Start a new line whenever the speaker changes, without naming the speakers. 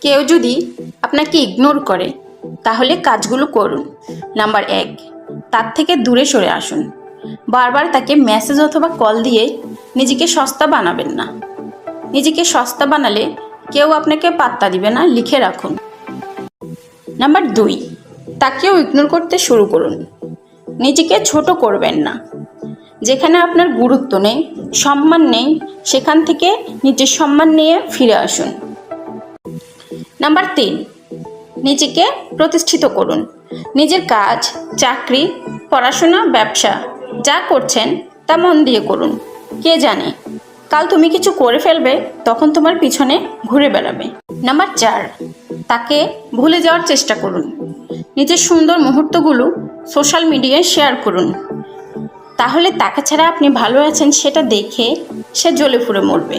কেউ যদি আপনাকে ইগনোর করে, তাহলে কাজগুলো করুন। নাম্বার এক, তার থেকে দূরে সরে আসুন। বারবার তাকে মেসেজ অথবা কল দিয়ে নিজেকে সস্তা বানাবেন না। নিজেকে সস্তা বানালে কেউ আপনাকে পাত্তা দিবে না, লিখে রাখুন। নাম্বার দুই, তাকেও ইগনোর করতে শুরু করুন। নিজেকে ছোট করবেন না। যেখানে আপনার গুরুত্ব নেই, সম্মান নেই, সেখান থেকে নিজের সম্মান নিয়ে ফিরে আসুন। নাম্বার তিন, নিজেকে প্রতিষ্ঠিত করুন। নিজের কাজ, চাকরি, পড়াশোনা, ব্যবসা, যা করছেন, তা মন দিয়ে করুন। কে জানে, কাল তুমি কিছু করে ফেলবে, তখন তোমার পিছনে ঘুরে বেড়াবে। নাম্বার চার, তাকে ভুলে যাওয়ার চেষ্টা করুন। নিজের সুন্দর মুহূর্তগুলো সোশ্যাল মিডিয়ায় শেয়ার করুন। তাহলে তাকে ছাড়া আপনি ভালো আছেন, সেটা দেখে সে জ্বলে ফুরে মরবে।